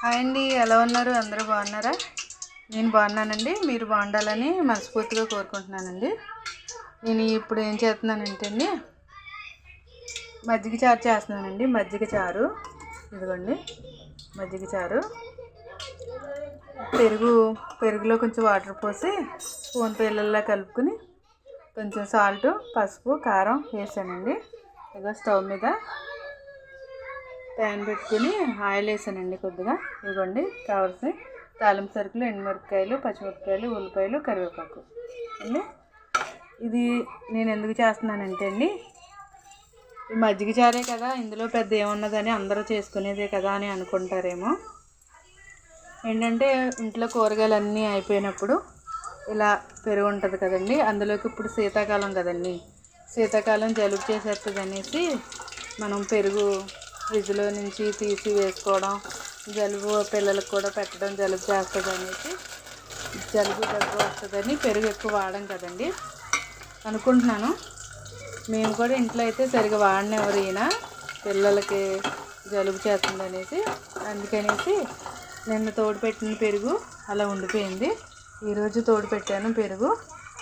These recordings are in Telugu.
హాయ్ అండి ఎలా ఉన్నారు? అందరూ బాగున్నారా? నేను బాగున్నానండి మీరు బాగుండాలని మనస్ఫూర్తిగా కోరుకుంటున్నానండి. నేను ఇప్పుడు ఏం చేస్తున్నానంటే అండి మజ్జిగ చారు చేస్తున్నానండి మజ్జిగ చారు. ఇదిగోండి మజ్జిగ చారు. పెరుగు పెరుగులో కొంచెం వాటర్ పోసి స్పూన్ పిల్లల్లా కలుపుకుని కొంచెం సాల్ట్ పసుపు కారం వేసానండి. ఇదిగో స్టవ్ మీద ప్యాన్ పెట్టుకుని ఆయిల్ వేసానండి కొద్దిగా. ఇవ్వండి కావాల్సిన తాలింపు సరుకులు ఎండుమిరపకాయలు పచ్చిమిరపకాయలు ఉల్లిపాయలు కరివేపాకు. అండి ఇది నేను ఎందుకు చేస్తున్నానంటే అండి ఈ మజ్జిగ చారే కదా ఇందులో పెద్ద ఏమున్నదని అందరూ చేసుకునేదే కదా అని అనుకుంటారేమో. ఏంటంటే ఇంట్లో కూరగాయలు అన్నీ అయిపోయినప్పుడు ఇలా పెరుగు ఉంటుంది కదండి అందులోకి ఇప్పుడు శీతాకాలం కదండి. శీతాకాలం జలుబు చేసేస్తుంది అనేసి మనం పెరుగు ఫ్రిడ్జ్లో నుంచి తీసి వేసుకోవడం జలుబు పిల్లలకు కూడా పెట్టడం జలుబు చేస్తుంది అనేసి జలుబు దగ్గు వస్తుందని పెరుగు ఎక్కువ వాడడం కదండి. అనుకుంటున్నాను. మేము కూడా ఇంట్లో అయితే సరిగా వాడినెవరు ఈయన. పిల్లలకి జలుబు చేస్తుంది అనేసి అందుకనేసి నిన్న తోడు పెట్టిన పెరుగు అలా ఉండిపోయింది. ఈరోజు తోడు పెట్టాను పెరుగు.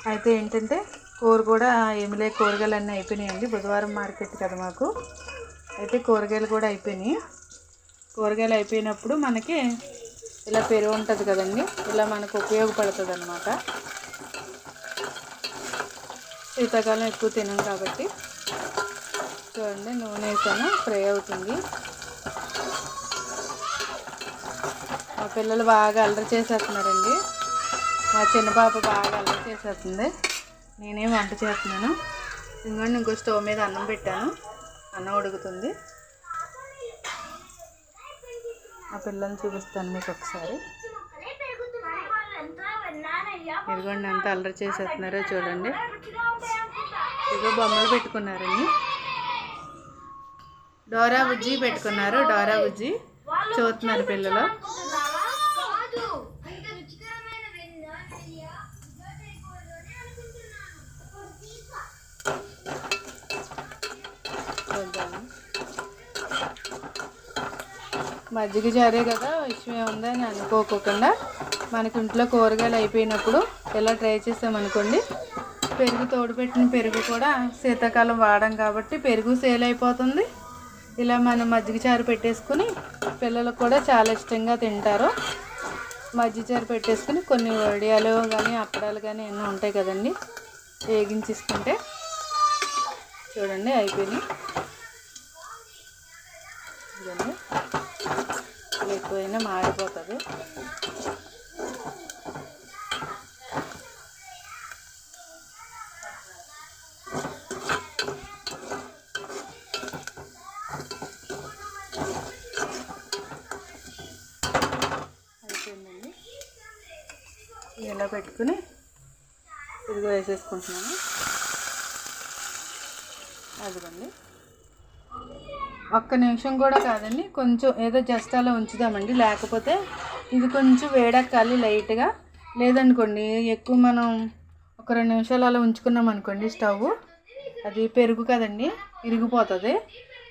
అయితే ఏంటంటే కూర కూడా ఏమి లేక కూరగాయలు అన్నీ అయిపోయినాయండి. బుధవారం మార్కెట్ కదా మాకు. అయితే కూరగాయలు కూడా అయిపోయినాయి. కూరగాయలు అయిపోయినప్పుడు మనకి ఇలా పెరుగు ఉంటుంది కదండి ఇలా మనకు ఉపయోగపడుతుంది అనమాట శీతాకాలం ఎక్కువ తినం కాబట్టి. చూడండి నూనె వేసాను ఫ్రై అవుతుంది. మా పిల్లలు బాగా అల్లరి చేసేస్తున్నారండి. మా చిన్న పాప బాగా అల్లరి చేసేస్తుంది. నేనేం వంట చేస్తున్నాను. ఇంకోండి ఇంకో స్టవ్ మీద అన్నం పెట్టాను. అన్నం ఉడుకుతుంది. ఆ పిల్లల్ని చూపిస్తాను మీకు ఒకసారి. ఇదిగోండి ఎంత అల్లరి చేసేస్తున్నారో చూడండి. ఇదిగో బొమ్మలు పెట్టుకున్నారండి. డోరా బుజ్జి పెట్టుకున్నారు డోరా బుజ్జి. చూస్తున్నారు పిల్లలు. మజ్జిగ జారే కదా విషయం ఉందని అనుకోకుండా మనకి ఇంట్లో కూరగాయలు అయిపోయినప్పుడు ఇలా ట్రై చేసామనుకోండి పెరుగు తోడుపెట్టిన పెరుగు కూడా శీతాకాలం వాడం కాబట్టి పెరుగు సేల్ అయిపోతుంది. ఇలా మనం మజ్జిగ చారు పెట్టేసుకుని పిల్లలకు కూడా చాలా ఇష్టంగా తింటారు. మజ్జిగ చారు పెట్టేసుకుని కొన్ని వడియాలు కానీ అప్పడాలు కానీ ఎన్నో ఉంటాయి కదండి. వేగించేసుకుంటే చూడండి అయిపోయినాయి. పోయినా మాడిపోతుంది. అయిపోయిందండి. ఇలా పెట్టుకుని ఇదిగో వేసేసుకుంటున్నాను. అదిగోండి. ఒక్క నిమిషం కూడా కాదండి. కొంచెం ఏదో జస్ట్ అలా ఉంచుదామండి. లేకపోతే ఇది కొంచెం వేడెక్కాలి లైట్గా. లేదనుకోండి ఎక్కువ మనం ఒక రెండు నిమిషాలు అలా ఉంచుకున్నాం అనుకోండి స్టవ్. అది పెరుగు కదండి ఇరిగిపోతుంది.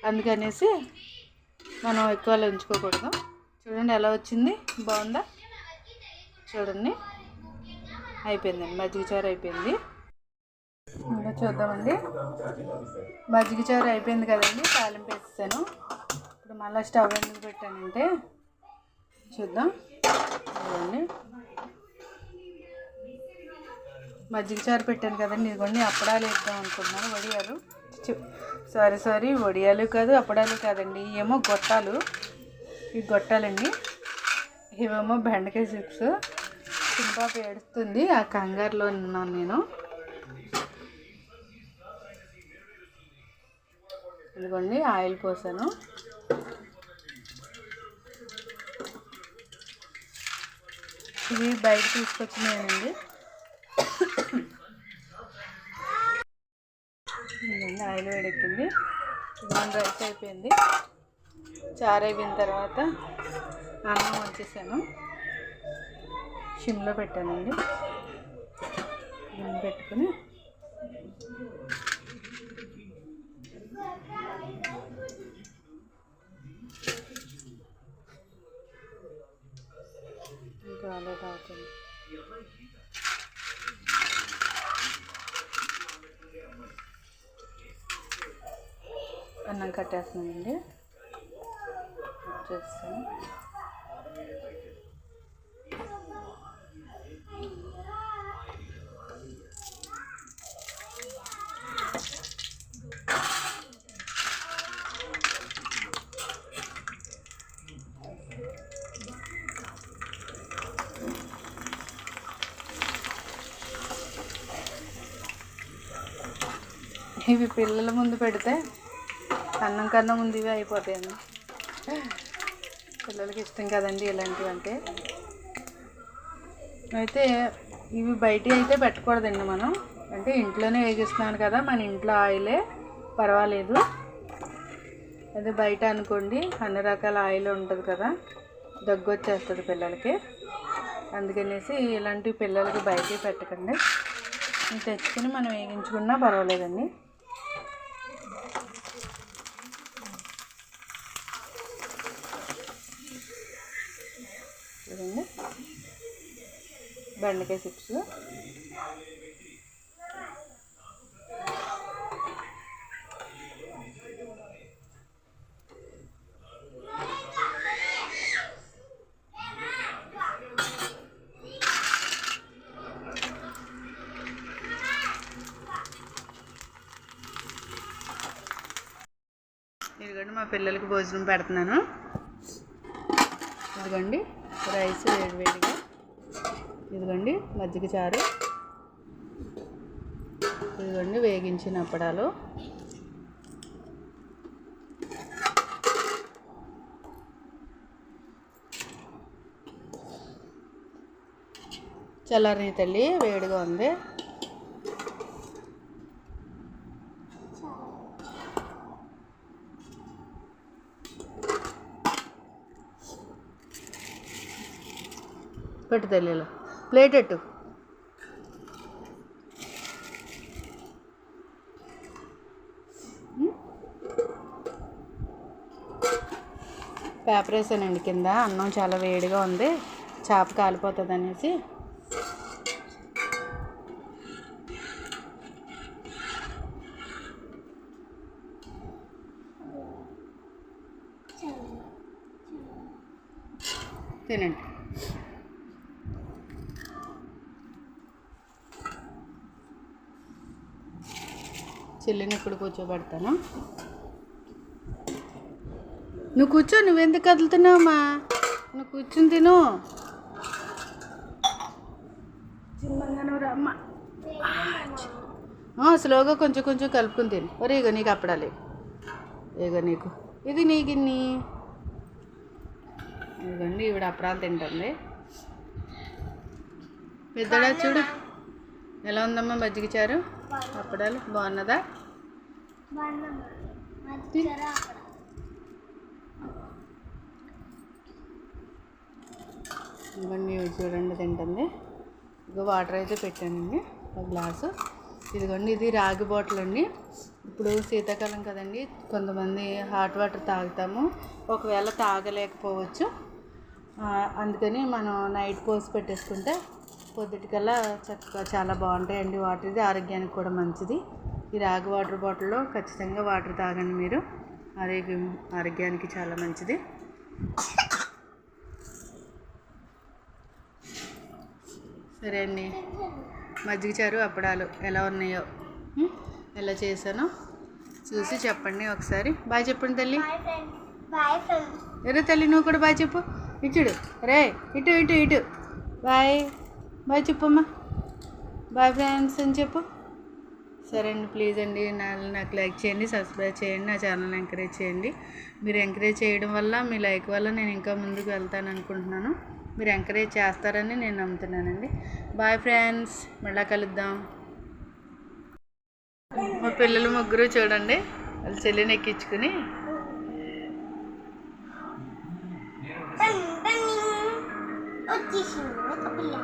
అందుకనేసి మనం ఎక్కువ అలా ఉంచుకోకూడదు. చూడండి ఎలా వచ్చింది బాగుందా? చూడండి. అయిపోయిందండి మజ్జిగ చారు అయిపోయింది. ఇంకా చూద్దామండి. మజ్జిగ చారు అయిపోయింది కదండి తాలింపు వేసేసాను. ఇప్పుడు మళ్ళీ స్టవ్ ఎందుకు పెట్టానంటే చూద్దాం. మజ్జిగ చారు పెట్టాను కదండి ఇదిగోండి అప్పడాలు వేద్దాం అనుకుంటున్నాను వడియాలు. సారీ సారీ వడియాలు కాదు అప్పడాలు కాదండి ఏమో గొట్టాలు. ఈ గొట్టాలండి. ఇవేమో బెండకాయ చిప్స్. చిన్నపాప ఏడుస్తుంది ఆ కంగారులో ఉన్నాను నేను. ఇదిగోండి ఆయిల్ పోసాను. ఇవి బయట తీసుకొచ్చినాయండి ఇదిగోండి ఆయిల్ వేడెక్కింది. ఇదిగోండి రైస్ అయిపోయింది. చారైపోయిన అయిపోయిన తర్వాత అన్నం వచ్చేసాను షిమ్లో పెట్టానండి. పెట్టుకుని అన్నం చేస్తాను ఇవి పిల్లల ముందు పెడితే అన్నం కన్నా ముందు ఇవి అయిపోతాయండి. పిల్లలకి ఇష్టం కదండి ఇలాంటివి అంటే అయితే ఇవి బయట అయితే పెట్టకూడదండి మనం. అంటే ఇంట్లోనే వేగిస్తున్నాను కదా మన ఇంట్లో ఆయిలే పర్వాలేదు. అదే బయట అనుకోండి అన్ని రకాల ఆయిల్ ఉంటుంది కదా దగ్గు వచ్చేస్తుంది పిల్లలకి. అందుకనేసి ఇలాంటి పిల్లలకి బయట పెట్టకండి. తెచ్చుకుని మనం వేగించుకున్నా పర్వాలేదండి. చూడండి. బెండకాయ చిప్స్. ఇదిగోండి మా పిల్లలకి భోజనం పెడుతున్నాను. ఇదిగండి రైస్ వేడివేడిగా. ఇదిగోండి మజ్జిగ చారు. ఇదిగోండి వేగించిన అప్పడాలు. చల్లారి తల్లి వేడిగా ఉంది. పెట్టు తల్లి ప్లేట్ ఎట్టు పేపర్ వేసానండి కింద. అన్నం చాలా వేడిగా ఉంది. చేప కాలిపోతుంది అనేసి తినండి. చెల్లిని ఇక్కడ కూర్చోబెడతాను? నువ్వు కూర్చో నువ్వెందుకు కదులుతున్నావమ్మా నువ్వు కూర్చుని తిను. స్లోగా కొంచెం కొంచెం కలుపుకుని తిను. ఒరే ఇగో నీకు అప్పడాలి ఇగో నీకు. ఇది నీ గిన్ని. ఇదిగోండి ఈవిడ అప్పడాలు తింటుంది. పెద్దడా చూడు. ఎలా ఉందమ్మా మజ్జిగ చారు? అప్పడాలు బాగున్నదా? ఇవన్నీ చూడండి తింటుంది. ఇదిగో వాటర్ అయితే పెట్టానండి ఒక గ్లాసు. ఇదిగోండి ఇది రాగి బాటిల్ అండి. ఇప్పుడు శీతాకాలం కదండి కొంతమంది హాట్ వాటర్ తాగుతాము. ఒకవేళ తాగలేకపోవచ్చు. అందుకని మనం నైట్ పోసి పెట్టేసుకుంటే పొద్దుటికల్లా చక్కగా చాలా బాగుంటాయండి వాటర్. ఇది ఆరోగ్యానికి కూడా మంచిది. ఈ రాగి వాటర్ బాటిల్లో ఖచ్చితంగా వాటర్ తాగండి మీరు. ఆరోగ్యం ఆరోగ్యానికి చాలా మంచిది. సరే అండి. మజ్జిగ చారు అప్పడాలు ఎలా ఉన్నాయో? ఎలా చేశానో చూసి చెప్పండి ఒకసారి. బాయ్ చెప్పండి తల్లి. ఎరే తల్లి నువ్వు కూడా బాయ్ చెప్పు. ఇటుడు రే ఇటు ఇటు ఇటు. బాయ్. బాయ్ చెప్పమ్మా. బాయ్ ఫ్రెండ్స్ అని చెప్పు. సరే అండి ప్లీజ్ అండి నా నాకు లైక్ చేయండి సబ్స్క్రైబ్ చేయండి నా ఛానల్ ఎంకరేజ్ చేయండి. మీరు ఎంకరేజ్ చేయడం వల్ల మీ లైక్ వల్ల నేను ఇంకా ముందుకు వెళ్తాను అనుకుంటున్నాను. మీరు ఎంకరేజ్ చేస్తారని నేను నమ్ముతున్నానండి. బాయ్ ఫ్రెండ్స్ మళ్ళా కలుద్దాం. మా పిల్లలు ముగ్గురు చూడండి వాళ్ళ చెల్లిని ఎక్కించుకుని. వచ్చేసింది ఒక పిల్ల.